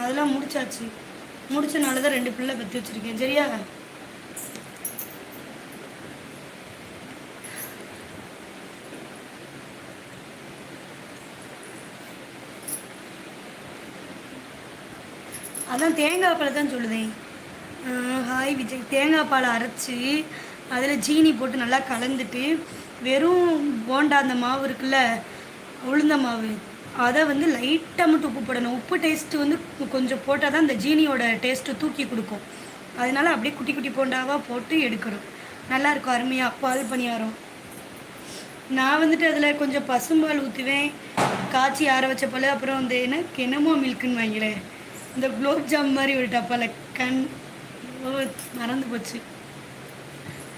அதெல்லாம் முடிச்சாச்சு. முடிச்சனால தான் ரெண்டு பிள்ளை பற்றி வச்சுருக்கேன். சரியா? அதான் தேங்காய் பாலை தான் சொல்லுதேன் ஹாய் விஜய். தேங்காய் பாலை அரைச்சி அதில் ஜீனி போட்டு நல்லா கலந்துட்டு வெறும் போண்டா அந்த மாவு இருக்குல்ல உளுந்த மாவு. அதை வந்து லைட்டாக மட்டும் உப்பு போடணும் உப்பு டேஸ்ட்டு வந்து கொஞ்சம் போட்டால் தான் அந்த ஜீனியோட டேஸ்ட்டு தூக்கி கொடுக்கும். அதனால அப்படியே குட்டி குட்டி போண்டாவாக போட்டு எடுக்கணும். நல்லாயிருக்கும் அருமையாக பால் பணியாரம். நான் வந்துட்டு அதில் கொஞ்சம் பசும்பால் ஊற்றுவேன் காய்ச்சி ஆற வச்ச போல் அப்புறம் வந்து என்ன கெனமோ மில்க்குன்னு வாங்கினேன். இந்த குலோப் ஜாம் மாதிரி ஒரு டப்பாவில் கண் மறந்து போச்சு.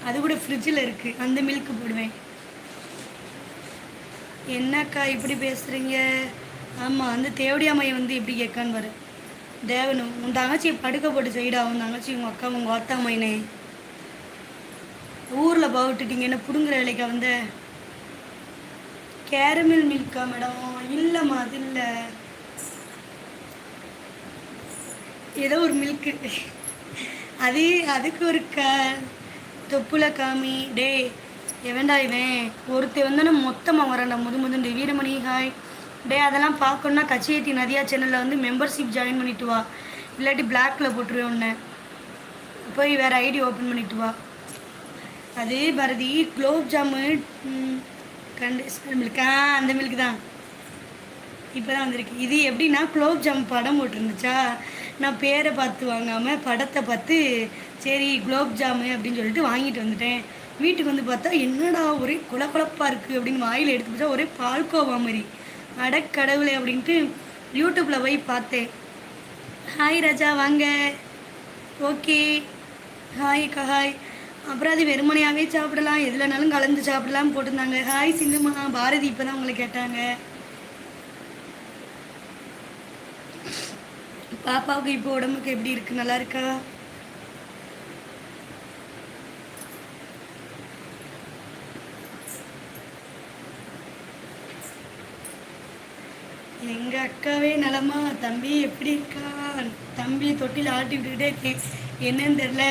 அது கூட ஃப்ரிட்ஜில் இருக்குது அந்த மில்க்கு போடுவேன். என்னக்கா இப்படி பேசுகிறீங்க ஆமாம் அந்த தேவடி அம்மையை வந்து இப்படி கேட்கான்னு வரு தேவனு உன் தங்கச்சி படுக்க போட்டு செய்டா உன் தங்கச்சி உங்கள் அக்கா உங்கள் அத்தா ஊரில் விட்டுட்டீங்க என்ன பிடுங்குற வேலைக்கா வந்த? கேரமில் மில்கா மேடம் இல்லைம்மா அது இல்லை. ஏதோ ஒரு மில்க்கு அது அதுக்கு ஒரு க தொப்புல காமி டே எவன்டா இவன் ஒருத்தர் வந்தானே மொத்தமாக வரேன்டா முது முதுண்டு வீரமணி ஹாய் டே அதெல்லாம் பார்க்கணுன்னா கச்சேத்தி நதியா சேனலில் வந்து மெம்பர்ஷிப் ஜாயின் பண்ணிட்டு வா. இல்லாட்டி பிளாக்ல போட்டுருவேன் உன்னை. போய் வேறு ஐடி ஓப்பன் பண்ணிட்டு வா. அது பாரதி குலோப் ஜாமு கண்டிஷனர் மில்க் ஆ அந்த மில்க் தான். இப்போ தான் வந்திருக்கு. இது எப்படின்னா குலோப் ஜாம் படம் போட்டிருந்துச்சா? நான் பேரை பார்த்து வாங்காமல் படத்தை பார்த்து சரி குலோப் ஜாமு அப்படின்னு சொல்லிட்டு வாங்கிட்டு வந்துட்டேன். வீட்டுக்கு வந்து பார்த்தா என்னடா ஒரே குழப்பழப்பாக இருக்குது அப்படின்னு வாயில் எடுத்து பார்த்தா ஒரே பால்கோவா மாதிரி. அடக்கடவுளே அப்படின்ட்டு யூடியூப்பில் போய் பார்த்தேன். ஹாய் ராஜா வாங்க. ஓகே. ஹாய் அக்கா ஹாய் அப்புறம் அது வெறுமனையாகவே சாப்பிடலாம். எதுலனாலும் கலந்து சாப்பிடலாம் போட்டிருந்தாங்க. ஹாய் சிந்துமா பாரதி இப்போ தான் உங்களை கேட்டாங்க. பாப்பாவுக்கு இப்போ உடம்புக்கு எப்படி இருக்குது நல்லா இருக்கா? எங்க அக்காவே நலமா? தம்பி எப்படி இருக்கா? தம்பி தொட்டியில் ஆட்டி விட்டுக்கிட்டே இருக்கேன் என்னன்னு தெரில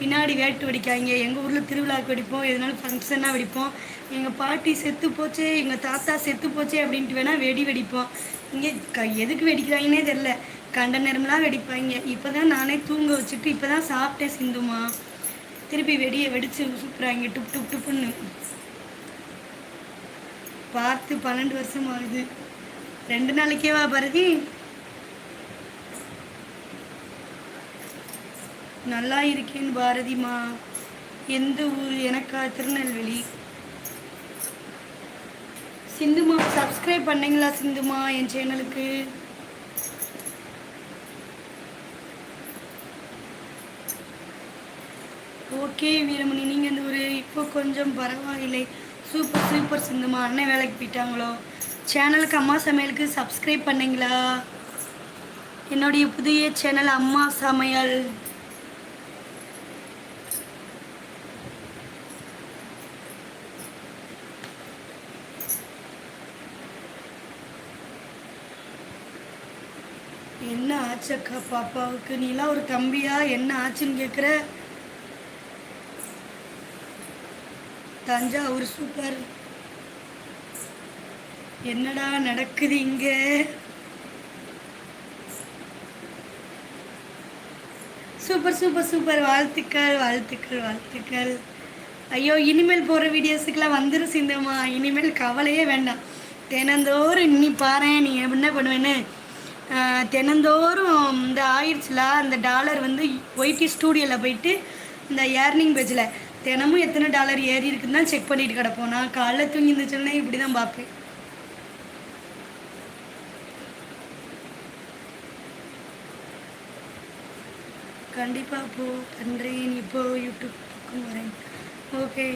பின்னாடி வேட்டு வெடிக்காங்க. எங்கள் ஊரில் திருவிழாக்கு வெடிப்போம். எதனாலும் ஃபங்க்ஷனாக வெடிப்போம். எங்கள் பாட்டி செத்து போச்சே எங்கள் தாத்தா செத்து போச்சே அப்படின்ட்டு வேணால் வெடி வெடிப்போம். இங்கே க எதுக்கு வெடிக்கிறாங்கன்னே தெரில கண்ட நேரம்லாம் வெடிப்பாங்க. இப்போ தான் நானே தூங்க வச்சுட்டு இப்போ தான் சாப்பிட்டேன் சிந்துமா. திருப்பி வெடியை வெடித்து சுற்றுறாங்க டுப் டுப் டுப்புன்னு. பார்த்து பன்னெண்டு வருஷம் ஆகுது. ரெண்டு நாளைக்கேவா பாரதி நல்லா இருக்கேன் பாரதிமா எந்த ஊர்? எனக்கா? திருநெல்வேலி. சிந்துமா சப்ஸ்கிரைப் பண்ணீங்களா சிந்துமா என் சேனலுக்கு? ஓகே வீரமணி. நீங்கள் இந்த ஒரு இப்போ கொஞ்சம் பரவாயில்லை. சூப்பர் சூப்பர் சிந்துமா. அண்ணன் வேலைக்கு போயிட்டாங்களோ? சேனலுக்கு அம்மா சமையலுக்கு சப்ஸ்கிரைப் பண்ணிங்களா? என்னுடைய புதிய சேனல் அம்மா சமையல். என்ன ஆச்சக்கா பாப்பாவுக்கு? நீலாம் ஒரு தம்பியா? என்ன ஆச்சுன்னு கேட்குற தஞ்சாவூர் சூப்பர் என்னடா நடக்குது இங்க? Super super super. வாழ்த்துக்கள் வாழ்த்துக்கள் வாழ்த்துக்கள். ஐயோ இனிமேல் போகிற வீடியோஸுக்கெல்லாம் வந்துரு சிந்தம்மா. இனிமேல் கவலையே வேண்டாம். தினந்தோறும் நீ பாரு நீ என்ன பண்ணுவேன்னு. தினந்தோறும் இந்த ஆயிடுச்சுல அந்த டாலர் வந்து ஒய்டி ஸ்டூடியோவில் போயிட்டு இந்த ஏர்னிங் பேஜில் தினமும் எத்தனை டாலர் ஏறி இருக்குன்னு தான் செக் பண்ணிட்டு கிடப்போம். நான் காலைல தூங்கி இருந்துச்சுன்னா இப்படி தான் பார்ப்பேன். கண்டிப்பாக போ பண்ணுறேன் இப்போ யூடியூப் வரேன். ஓகே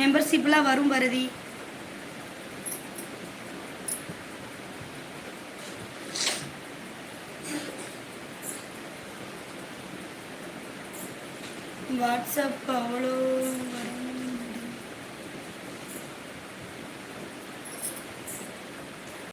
மெம்பர்ஷிப்லாம் வரும் பரதி. வாட்ஸ்அப் அவ்வளோ